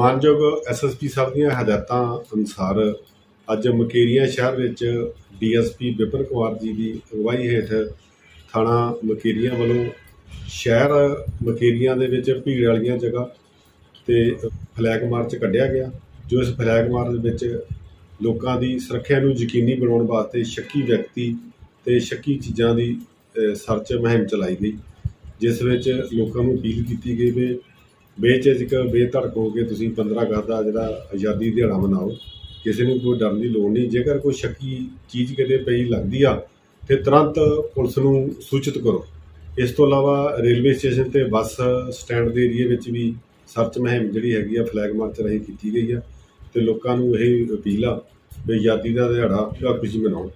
ਮਾਨਯੋਗ ਐਸਐਸਪੀ ਸਾਹਿਬ ਦੀਆਂ ਹਦਾਇਤਾਂ ਅਨੁਸਾਰ ਅੱਜ ਮਕੇਰੀਆਂ ਸ਼ਹਿਰ ਵਿੱਚ ਡੀਐਸਪੀ ਵਿਪਨ ਕੁਮਾਰ ਜੀ ਦੀ ਅਗਵਾਈ ਹੇਠ ਥਾਣਾ ਮਕੇਰੀਆਂ ਵੱਲੋਂ ਸ਼ਹਿਰ ਮਕੇਰੀਆਂ ਦੇ ਵਿੱਚ ਭੀੜ ਵਾਲੀਆਂ ਜਗ੍ਹਾ ਤੇ ਫਲੈਗ ਮਾਰਚ ਕੱਢਿਆ ਗਿਆ, ਜੋ ਇਸ ਫਲੈਗ ਮਾਰਚ ਵਿੱਚ ਲੋਕਾਂ ਦੀ ਸੁਰੱਖਿਆ ਨੂੰ ਯਕੀਨੀ ਬਣਾਉਣ ਵਾਸਤੇ ਸ਼ੱਕੀ ਵਿਅਕਤੀ ਤੇ ਸ਼ੱਕੀ ਚੀਜ਼ਾਂ ਦੀ ਸਰਚ ਮੁਹਿੰਮ ਚਲਾਈ ਗਈ, ਜਿਸ ਵਿੱਚ ਲੋਕਾਂ ਨੂੰ ਅਪੀਲ ਕੀਤੀ ਗਈ ਵੀ ਬੇਝਿਜਕ ਬੇਧੜਕ ਹੋ ਕੇ ਤੁਸੀਂ 15 ਅਗਸਤ ਦਾ ਜਿਹੜਾ ਆਜ਼ਾਦੀ ਦਿਹਾੜਾ ਮਨਾਓ, ਕਿਸੇ ਨੂੰ ਕੋਈ ਡਰਨ ਦੀ ਲੋੜ ਨਹੀਂ। ਜੇਕਰ ਕੋਈ ਸ਼ੱਕੀ ਚੀਜ਼ ਕਿਤੇ ਪਈ ਲੱਗਦੀ ਆ, ਤੇ ਤੁਰੰਤ ਪੁਲਿਸ ਨੂੰ ਸੂਚਿਤ ਕਰੋ। ਇਸ ਤੋਂ ਇਲਾਵਾ ਰੇਲਵੇ ਸਟੇਸ਼ਨ ਤੇ ਬੱਸ ਸਟੈਂਡ ਦੇ ਏਰੀਏ ਵਿੱਚ ਵੀ ਸਰਚ ਮੁਹਿੰਮ ਜਿਹੜੀ ਹੈਗੀ ਆ, ਫਲੈਗ ਮਾਰਚ ਰਾਹੀਂ ਕੀਤੀ ਗਈ ਆ, ਤੇ ਲੋਕਾਂ ਨੂੰ ਇਹ ਅਪੀਲ ਆ ਵੀ ਆਜ਼ਾਦੀ ਦਾ ਦਿਹਾੜਾ ਪੂਰਾ ਖੁਸ਼ੀ ਮਨਾਉਣ